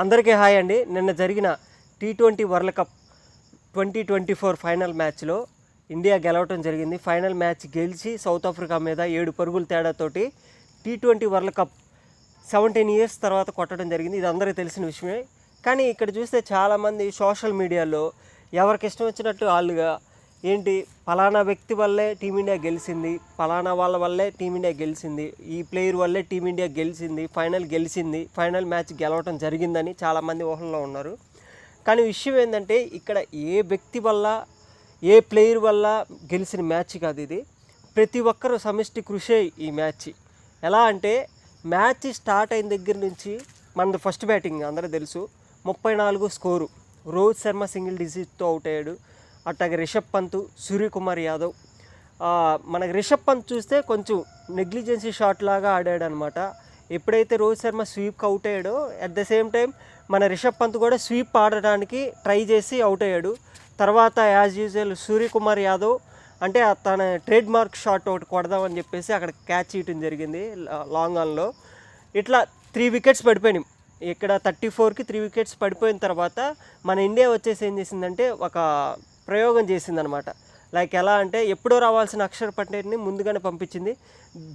అందరికీ హాయ్ అండి. నిన్న జరిగిన T twenty world cup twenty twenty four final మ్యాచ్లో ఇండియా గెలవటం జరిగింది. ఫైనల్ మ్యాచ్ గెలిచి సౌత్ ఆఫ్రికా మీద ఏడు పరుగుల తేడాతోటి T twenty world cup seventeen years తర్వాత కొట్టడం జరిగింది. ఇది అందరికీ తెలిసిన విషయమే. కానీ ఇక్కడ చూస్తే చాలామంది సోషల్ మీడియాలో ఎవరికి ఇష్టం వచ్చినట్టు వాళ్ళుగా ఏంటి? పలానా వ్యక్తి వల్లే టీమిండియా గెలిచింది పలానా వాళ్ళ వల్లే టీమిండియా గెలిచింది ఈ ప్లేయర్ వల్లే టీమిండియా గెలిచింది ఫైనల్ గెలిచింది ఫైనల్ మ్యాచ్ గెలవటం జరిగిందని చాలామంది ఊహల్లో ఉన్నారు. కానీ విషయం ఏంటంటే ఇక్కడ ఏ వ్యక్తి వల్ల ఏ ప్లేయర్ వల్ల గెలిచిన మ్యాచ్ కాదు ఇది. ప్రతి ఒక్కరు సమిష్టి కృషే ఈ మ్యాచ్. ఎలా అంటే మ్యాచ్ స్టార్ట్ అయిన దగ్గర నుంచి మనది ఫస్ట్ బ్యాటింగ్ అందరూ తెలుసు. ముప్పై నాలుగు స్కోరు. రోహిత్ శర్మ సింగిల్ డిజిట్తో అవుట్ అయ్యాడు. అట్లాగే రిషబ్ పంత్ సూర్యకుమార్ యాదవ్. మనకి రిషబ్ పంత్ చూస్తే కొంచెం నెగ్లిజెన్సీ షాట్ లాగా ఆడాడు అనమాట ఎప్పుడైతే రోహిత్ శర్మ స్వీప్కి అవుట్ అయ్యాడో అట్ ద సేమ్ టైం మన రిషబ్ పంత్ కూడా స్వీప్ ఆడడానికి ట్రై చేసి అవుట్ అయ్యాడు. తర్వాత యాజ్ యూజువల్ సూర్యకుమార్ యాదవ్ అంటే తన ట్రేడ్ మార్క్ షాట్ ఒకటి కొడదామని చెప్పేసి అక్కడ క్యాచ్ ఇయటం జరిగింది లాంగ్ ఆన్లో ఇట్లా త్రీ వికెట్స్ పడిపోయినాయి. ఇక్కడ థర్టీ ఫోర్కి త్రీ వికెట్స్ పడిపోయిన తర్వాత మన ఇండియా వచ్చేసి ఏం చేసిందంటే ఒక ప్రయోగం చేసిందనమాట. లైక్ ఎలా అంటే ఎప్పుడో రావాల్సిన అక్షర పటేల్ని ముందుగానే పంపించింది.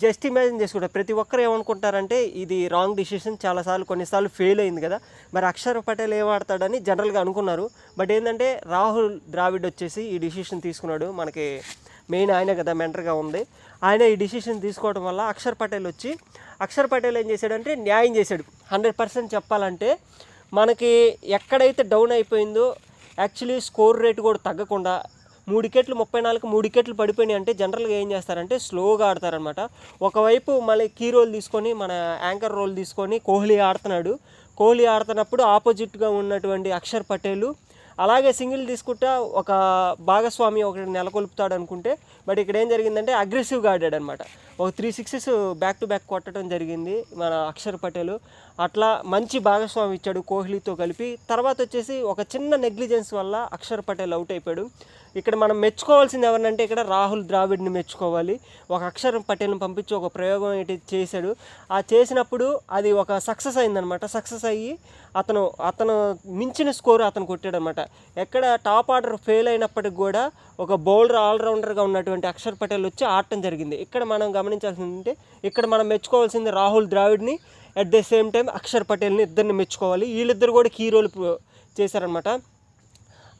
జస్ట్ ఇమాజిన్ చేసుకుంటారు ప్రతి ఒక్కరు ఏమనుకుంటారంటే ఇది రాంగ్ డిసిషన్ చాలాసార్లు కొన్నిసార్లు ఫెయిల్ అయింది కదా. మరి అక్షర్ పటేల్ ఏం ఆడతాడని జనరల్గా అనుకున్నారు. బట్ ఏంటంటే రాహుల్ ద్రావిడ్ వచ్చేసి ఈ డిసిషన్ తీసుకున్నాడు. మనకి మెయిన్ ఆయన కదా మెంటర్గా ఉంది. ఆయన ఈ డిసిషన్ తీసుకోవడం వల్ల అక్షర్ పటేల్ వచ్చి అక్షర్ పటేల్ ఏం చేశాడంటే న్యాయం చేశాడు. హండ్రెడ్ పర్సెంట్ చెప్పాలంటే మనకి ఎక్కడైతే డౌన్ అయిపోయిందో యాక్చువల్లీ స్కోర్ రేట్ కూడా తగ్గకుండా మూడు వికెట్లు ముప్పై నాలుగు మూడు వికెట్లు పడిపోయినాయి అంటే జనరల్గా ఏం చేస్తారంటే స్లోగా ఆడతారనమాట ఒకవైపు మళ్ళీ కీ రోల్ తీసుకొని మన యాంకర్ రోల్ తీసుకొని కోహ్లీ ఆడుతున్నాడు. కోహ్లీ ఆడుతున్నప్పుడు ఆపోజిట్గా ఉన్నటువంటి అక్షర్ పటేలు అలాగే సింగిల్ తీసుకుంటా ఒక భాగస్వామి ఒకటి నెలకొల్పుతాడు అనుకుంటే బట్ ఇక్కడ ఏం జరిగిందంటే అగ్రెసివ్గా ఆడాడు అనమాట ఒక three sixes back to back కొట్టడం జరిగింది మన అక్షర్ పటేల్. అట్లా మంచి భాగస్వామి ఇచ్చాడు కోహ్లీతో కలిపి. తర్వాత వచ్చేసి ఒక చిన్న నెగ్లిజెన్స్ వల్ల అక్షర్ పటేల్ అవుట్ అయిపోయాడు. ఇక్కడ మనం మెచ్చుకోవాల్సింది ఎవరినంటే ఇక్కడ రాహుల్ ద్రావిడ్ని మెచ్చుకోవాలి. ఒక అక్షరం పటేల్ని పంపించి ఒక ప్రయోగం ఏంటి చేశాడు. ఆ చేసినప్పుడు అది ఒక సక్సెస్ అయిందనమాట. సక్సెస్ అయ్యి అతను అతను మించిన స్కోర్ అతను కొట్టాడు అనమాట ఎక్కడ టాప్ ఆర్డర్ ఫెయిల్ అయినప్పటికి కూడా ఒక బౌలర్ ఆల్రౌండర్గా ఉన్నటువంటి అక్షర్ పటేల్ వచ్చి ఆడటం జరిగింది. ఇక్కడ మనం గమనించాల్సింది అంటే ఇక్కడ మనం మెచ్చుకోవాల్సింది Rahul ద్రావిడ్ని. At the same time Akshar పటేల్ని ఇద్దరిని మెచ్చుకోవాలి. వీళ్ళిద్దరు కూడా కీ రోల్ చేశారనమాట.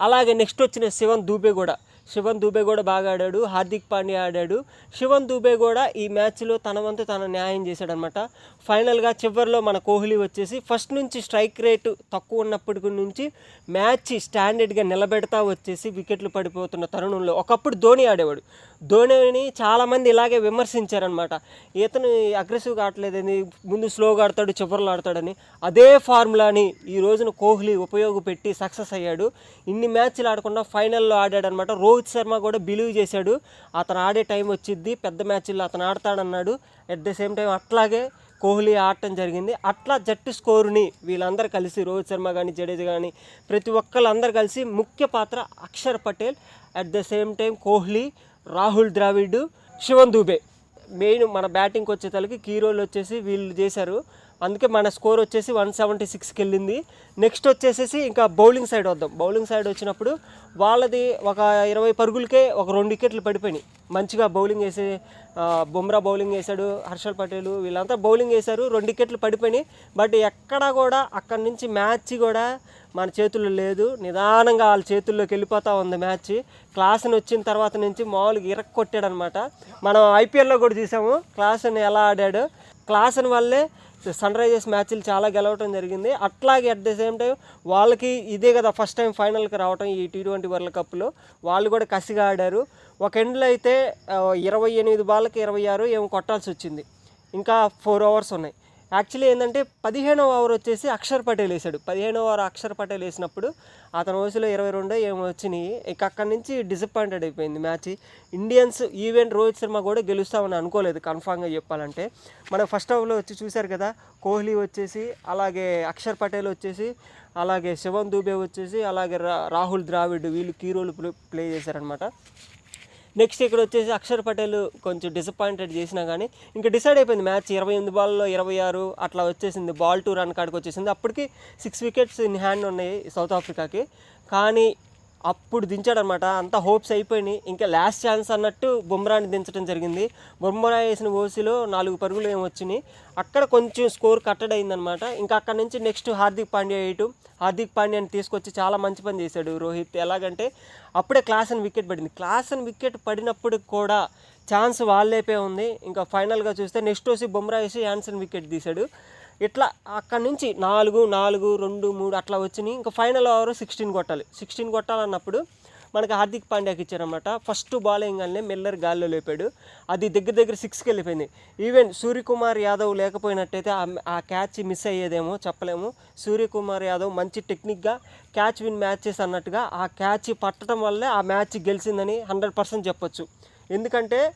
అలాగే నెక్స్ట్ వచ్చిన శివన్ దూబే కూడా. శివన్ దూబే కూడా బాగా ఆడాడు హార్దిక్ పాండ్యా ఆడాడు. శివన్ దూబే కూడా ఈ మ్యాచ్లో తన వంతు తన న్యాయం చేశాడనమాట ఫైనల్గా చివరిలో మన కోహ్లీ వచ్చేసి ఫస్ట్ నుంచి స్ట్రైక్ రేటు తక్కువ ఉన్నప్పటి నుంచి మ్యాచ్ స్టాండర్డ్గా నిలబెడతా వచ్చేసి వికెట్లు పడిపోతున్న తరుణంలో ఒకప్పుడు ధోని ఆడేవాడు. ధోనిని చాలామంది ఇలాగే విమర్శించారనమాట ఇతను అగ్రెసివ్గా ఆడలేదని ముందు స్లోగా ఆడతాడు చివరిలో ఆడతాడని. అదే ఫార్ములాని ఈ రోజున కోహ్లీ ఉపయోగపెట్టి సక్సెస్ అయ్యాడు. ఇన్ని మ్యాచ్లు ఆడకుండా ఫైనల్లో ఆడాడనమాట రోహిత్ శర్మ కూడా బిలీవ్ చేశాడు. అతను ఆడే టైం వచ్చిద్ది పెద్ద మ్యాచ్ల్లో అతను ఆడతాడన్నాడు. అట్ ద సేమ్ టైం అట్లాగే కోహ్లీ ఆడటం జరిగింది. అట్లా జట్టు స్కోరుని వీళ్ళందరూ కలిసి రోహిత్ శర్మ కానీ జడేజా కానీ ప్రతి ఒక్కళ్ళందరూ కలిసి ముఖ్య పాత్ర Akshar Patel at the same time Kohli Rahul Dravid Shivam Dube. Main మన బ్యాటింగ్కి వచ్చేతలకి కీ రోల్ వచ్చేసి వీళ్ళు చేశారు. అందుకే మన స్కోర్ వచ్చేసి వన్ సెవెంటీ సిక్స్కి వెళ్ళింది. నెక్స్ట్ వచ్చేసేసి ఇంకా బౌలింగ్ సైడ్ వద్దాం. బౌలింగ్ సైడ్ వచ్చినప్పుడు వాళ్ళది ఒక ఇరవై పరుగులకే ఒక రెండు వికెట్లు పడిపోయినాయి. మంచిగా బౌలింగ్ వేసే బుమ్రా బౌలింగ్ వేశాడు హర్షల్ పటేల్ వీళ్ళంతా బౌలింగ్ వేశారు రెండు వికెట్లు పడిపోయినాయి. బట్ ఎక్కడా కూడా అక్కడి నుంచి మ్యాచ్ కూడా మన చేతుల్లో లేదు. నిదానంగా వాళ్ళ చేతుల్లోకి వెళ్ళిపోతూ ఉంది మ్యాచ్. క్లాస్ని వచ్చిన తర్వాత నుంచి మామూలుగా ఇరక్ కొట్టాడు అనమాట మనం ఐపీఎల్లో కూడా చూసాము. క్లాస్ని ఎలా ఆడాడు. క్లాస్ని వల్లే సన్ రైజర్స్ మ్యాచ్లు చాలా గెలవటం జరిగింది. అట్లాగే అట్ ద సేమ్ టైం వాళ్ళకి ఇదే కదా ఫస్ట్ టైం ఫైనల్కి రావటం ఈ టీ ట్వంటీ వరల్డ్ కప్లో. వాళ్ళు కూడా కసిగా ఆడారు. ఒక ఎండ్లో అయితే ఇరవై ఎనిమిది బాల్కి ఇరవై ఆరు ఏమో కొట్టాల్సి వచ్చింది. ఇంకా ఫోర్ అవర్స్ ఉన్నాయి. యాక్చువల్లీ ఏంటంటే పదిహేనవ ఓవర్ వచ్చేసి అక్షర్ పటేల్ వేసాడు పదిహేనవ ఓవర్ అక్షర్ పటేల్ వేసినప్పుడు అతని వయసులో ఇరవై రెండు ఏమో వచ్చినాయి. ఇక అక్కడి నుంచి డిసప్పాయింటెడ్ అయిపోయింది match. Indians event Rohit Sharma కూడా గెలుస్తామని అనుకోలేదు కన్ఫామ్గా చెప్పాలంటే. మనం ఫస్ట్ ఓవర్లో వచ్చి చూశారు కదా కోహ్లీ వచ్చేసి అలాగే అక్షర్ పటేల్ వచ్చేసి అలాగే శివన్ దూబే వచ్చేసి అలాగే రా రాహుల్ ద్రావిడ్ వీళ్ళు కీ రోల్ ప్లే చేశారనమాట నెక్స్ట్ ఇక్కడ వచ్చేసి అక్షర్ పటేల్ కొంచెం డిసప్పాయింటెడ్ చేసినా కానీ ఇంకా డిసైడ్ అయిపోయింది మ్యాచ్. ఇరవై ఎనిమిది బాల్లో ఇరవై ఆరు అట్లా వచ్చేసింది. బాల్ టూ రన్ కాడికి వచ్చేసింది. అప్పటికి సిక్స్ వికెట్స్ ఇన్ హ్యాండ్ ఉన్నాయి సౌత్ ఆఫ్రికాకి కానీ అప్పుడు దించాడనమాట. అంత హోప్స్ అయిపోయినాయి. ఇంకా లాస్ట్ ఛాన్స్ అన్నట్టు బుమ్రాని దించడం జరిగింది. బుమ్రా వేసిన ఓసీలో నాలుగు పరుగులు ఏమి వచ్చినాయి. అక్కడ కొంచెం స్కోర్ కట్టడ్ అయిందనమాట. ఇంకా అక్కడ నుంచి నెక్స్ట్ హార్దిక్ పాండ్యా వేయటం. హార్దిక్ పాండ్యాని తీసుకొచ్చి చాలా మంచి పని చేశాడు రోహిత్. ఎలాగంటే అప్పుడే క్లాస్ అని వికెట్ పడింది. క్లాస్ అని వికెట్ పడినప్పుడు కూడా ఛాన్స్ వాళ్ళేపే ఉంది. ఇంకా ఫైనల్గా చూస్తే నెక్స్ట్ వచ్చి బుమ్రా వేసి యాన్సన్ వికెట్ తీశాడు. ఇట్లా అక్కడ నుంచి నాలుగు నాలుగు రెండు మూడు అట్లా వచ్చినాయి. ఇంకా ఫైనల్ ఓవర్ సిక్స్టీన్ కొట్టాలి. సిక్స్టీన్ కొట్టాలన్నప్పుడు మనకి హార్దిక్ పాండ్యాకి ఇచ్చారన్నమాట. ఫస్ట్ బాల్ వేయగానే మిల్లర్ గాల్లో లేపాడు. అది దగ్గర దగ్గర సిక్స్కి వెళ్ళిపోయింది. ఈవెన్ సూర్యకుమార్ యాదవ్ లేకపోయినట్టయితే ఆ- ఆ క్యాచ్ మిస్ అయ్యేదేమో చెప్పలేము. సూర్యకుమార్ యాదవ్ మంచి టెక్నిక్గా క్యాచ్ విన్ మ్యాచెస్ అన్నట్టుగా ఆ క్యాచ్ పట్టడం వల్లే ఆ మ్యాచ్ గెలిచిందని హండ్రెడ్ పర్సెంట్ చెప్పొచ్చు. ఎందుకంటే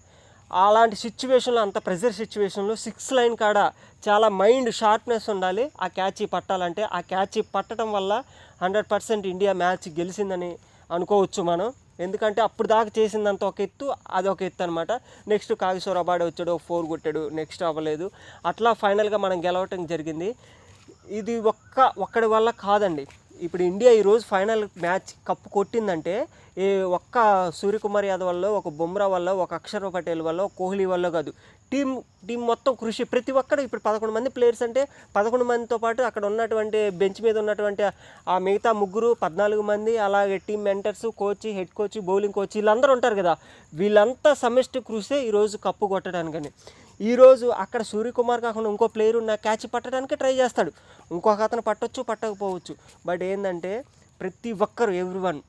అలాంటి సిచ్యువేషన్లో అంత ప్రెజర్ సిచ్యువేషన్లో సిక్స్ లైన్ కాడ చాలా మైండ్ షార్ప్నెస్ ఉండాలి. ఆ క్యాచ్ పట్టాలంటే ఆ క్యాచ్ పట్టడం వల్ల హండ్రెడ్ పర్సెంట్ ఇండియా మ్యాచ్ గెలిచిందని అనుకోవచ్చు మనం. ఎందుకంటే అప్పుడు దాకా చేసిందంత ఒక ఎత్తు అది ఒక ఎత్తు అనమాట నెక్స్ట్ కాగేశ్వర అబాడే వచ్చాడు ఫోర్ కొట్టాడు నెక్స్ట్ అవ్వలేదు. అట్లా ఫైనల్గా మనం గెలవటం జరిగింది. ఇది ఒక్క ఒక్కడి వల్ల కాదండి. ఇప్పుడు ఇండియా ఈరోజు ఫైనల్ మ్యాచ్ కప్పు కొట్టిందంటే ఏ ఒక్క సూర్యకుమార్ యాదవ్ వల్ల ఒక బుమ్రా వల్ల ఒక అక్షర్ పటేల్ వల్ల ఒక కోహ్లీ వల్ల కాదు. టీం టీం మొత్తం కృషి ప్రతి ఒక్కరు ఇప్పుడు పదకొండు మంది ప్లేయర్స్ అంటే పదకొండు మందితో పాటు అక్కడ ఉన్నటువంటి బెంచ్ మీద ఉన్నటువంటి ఆ మిగతా ముగ్గురు పద్నాలుగు మంది అలాగే team mentors coach head coach bowling coach వీళ్ళందరూ ఉంటారు కదా. వీళ్ళంతా సమిష్టి కృషి ఈరోజు కప్పు కొట్టడానికని. ఈరోజు అక్కడ సూర్యకుమార్ కాకుండా ఇంకో ప్లేయర్ ఉన్న క్యాచ్ పట్టడానికి ట్రై చేస్తాడు. ఇంకొక అతను పట్టొచ్చు పట్టకపోవచ్చు. బట్ ఏంటంటే ప్రతి ఒక్కరు ఎవ్రీ వన్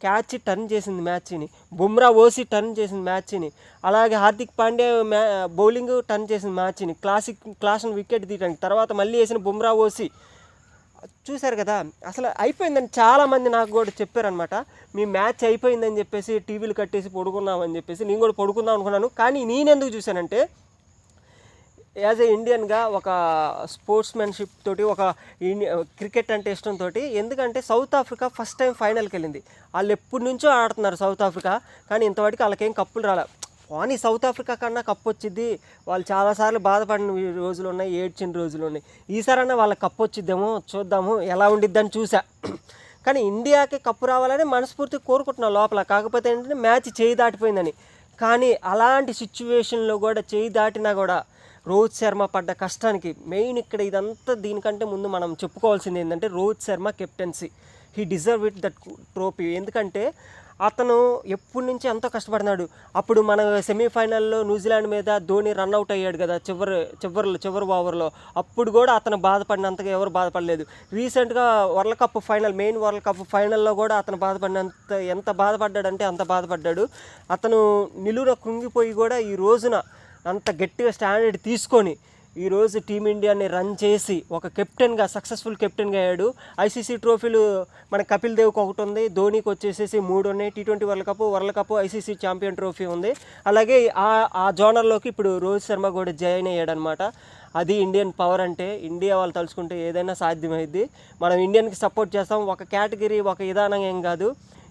క్యాచ్ టర్న్ చేసింది మ్యాచ్ని. బుమ్రా ఓసి టర్న్ చేసింది మ్యాచ్ని. అలాగే హార్దిక్ పాండే మ్యా బౌలింగ్ టర్న్ చేసింది మ్యాచ్ని. క్లాసిక్ క్లాస్ని వికెట్ తీయడానికి. తర్వాత మళ్ళీ వేసిన బుమ్రా ఓసి. చూశారు కదా అసలు అయిపోయిందని చాలామంది నాకు కూడా చెప్పారనమాట మీ మ్యాచ్ అయిపోయిందని చెప్పేసి టీవీలు కట్టేసి పడుకున్నామని చెప్పేసి నేను కూడా పడుకుందాం అనుకున్నాను. కానీ నేను ఎందుకు చూశానంటే యాజ్ ఏ ఇండియన్గా ఒక స్పోర్ట్స్మెన్షిప్ తోటి ఒక ఇండి- క్రికెట్ అంటే ఇష్టంతో ఎందుకంటే సౌత్ ఆఫ్రికా ఫస్ట్ టైం ఫైనల్కి వెళ్ళింది వాళ్ళు ఎప్పటి నుంచో ఆడుతున్నారు సౌత్ ఆఫ్రికా కానీ ఇంతవరకు వాళ్ళకేం కప్పులు రాలే. కానీ సౌత్ ఆఫ్రికా కన్నా కప్పు వచ్చింది వాళ్ళు చాలాసార్లు బాధపడిన రోజులు ఉన్నాయి ఏడ్చిన రోజులు ఉన్నాయి ఈసారన్నా వాళ్ళకి కప్పు వచ్చిద్దేమో చూద్దాము ఎలా ఉండిద్దని చూసా. కానీ ఇండియాకి కప్పు రావాలని మనస్ఫూర్తి కోరుకుంటున్నా లోపల. కాకపోతే ఏంటంటే మ్యాచ్ చేయి దాటిపోయిందని. కానీ అలాంటి సిచ్యువేషన్లో కూడా చేయి దాటినా కూడా రోహిత్ శర్మ పడ్డ కష్టానికి మెయిన్ ఇక్కడ ఇదంతా దీనికంటే ముందు మనం చెప్పుకోవాల్సింది ఏంటంటే Rohit Sharma captaincy. He deserve it that trophy ఎందుకంటే అతను ఎప్పటి నుంచి ఎంతో కష్టపడినాడు. అప్పుడు మన సెమీఫైనల్లో న్యూజిలాండ్ మీద ధోని రన్అట్ అయ్యాడు కదా చివరి చివరిలో చివరి ఓవర్లో. అప్పుడు కూడా అతను బాధపడినంతగా ఎవరు బాధపడలేదు. రీసెంట్గా world cup final main world cup ఫైనల్లో కూడా అతను బాధపడినంత ఎంత బాధపడ్డాడంటే అంత బాధపడ్డాడు. అతను నిలువున కృంగిపోయి కూడా ఈ రోజున అంత గట్టిగా స్టాండర్డ్ తీసుకొని ఈరోజు టీమిండియాని రన్ చేసి ఒక కెప్టెన్గా సక్సెస్ఫుల్ కెప్టెన్గా అయ్యాడు. ఐసీసీ ట్రోఫీలు మన కపిల్ దేవ్కి ఒకటి ఉంది. ధోనికి వచ్చేసేసి మూడు ఉన్నాయి. T twenty world cup world cup ICC champion trophy ఉంది. అలాగే ఆ ఆ జోనర్లోకి ఇప్పుడు రోహిత్ శర్మ కూడా జాయిన్ అయ్యాడనమాట అది ఇండియన్ పవర్ అంటే ఇండియా వాళ్ళు తలుచుకుంటే ఏదైనా సాధ్యమైద్ది. మనం ఇండియన్కి సపోర్ట్ చేస్తాం. ఒక కేటగిరీ ఒక విధానం ఏం కాదు.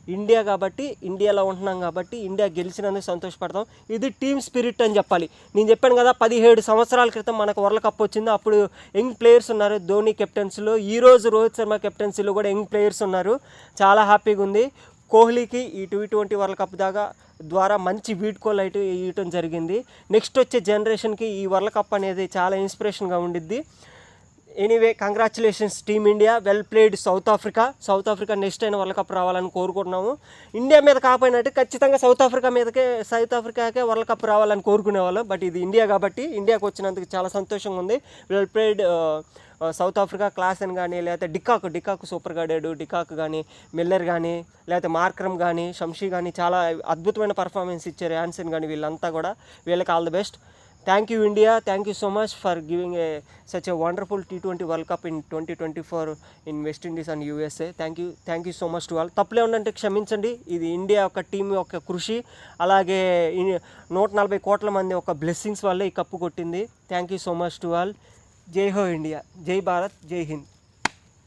ఇండియా కాబట్టి ఇండియాలో ఉంటున్నాం కాబట్టి ఇండియా గెలిచినందుకు సంతోషపడతాం. ఇది టీమ్ స్పిరిట్ అని చెప్పాలి. నేను చెప్పాను కదా పదిహేడు సంవత్సరాల క్రితం మనకు వరల్డ్ కప్ వచ్చింది. అప్పుడు యంగ్ ప్లేయర్స్ ఉన్నారు ధోని కెప్టెన్సీలో. ఈ రోజు రోహిత్ శర్మ కెప్టెన్సీలో కూడా యంగ్ ప్లేయర్స్ ఉన్నారు. చాలా హ్యాపీగా ఉంది. కోహ్లీకి ఈ టీ ట్వంటీ వరల్డ్ కప్ దాకా ద్వారా మంచి వీడ్కోల్ అయితే ఇవ్వటం జరిగింది. నెక్స్ట్ వచ్చే జనరేషన్కి ఈ వరల్డ్ కప్ అనేది చాలా ఇన్స్పిరేషన్గా ఉండిద్ది. Anyway congratulations team India well played south Africa south Africa next అయిన వరల్డ్ కప్ రావాలని కోరుకుంటున్నాము. ఇండియా మీద కాకపోయినట్టు ఖచ్చితంగా సౌత్ ఆఫ్రికా మీదకే సౌత్ ఆఫ్రికాకే వరల్డ్ కప్ రావాలని కోరుకునేవాళ్ళం. బట్ ఇది ఇండియా కాబట్టి ఇండియాకి వచ్చినందుకు చాలా సంతోషంగా ఉంది. Well played south Africa class అని కానీ లేకపోతే డికాక్ డికాక్ సూపర్గా ఆడాడు. డికాక్ కానీ మిల్లర్ కానీ లేకపోతే మార్క్రమ్ కానీ షంషీ కానీ చాలా అద్భుతమైన పర్ఫార్మెన్స్ ఇచ్చారు. యాన్సన్ కానీ వీళ్ళంతా కూడా. వీళ్ళకి all the best thank you India thank you so much for giving a such a wonderful T twenty world cup in twenty twenty four in West Indies and USA thank you thank you so much to all తప్పులే ఉందంటే క్షమించండి. ఇది India యొక్క team యొక్క కృషి. అలాగే నూట నలభై కోట్ల మంది ఒక బ్లెస్సింగ్స్ వల్లే ఈ కప్పు కొట్టింది. Thank you so much to all జై హో ఇండియా జై భారత్ జై హింద్.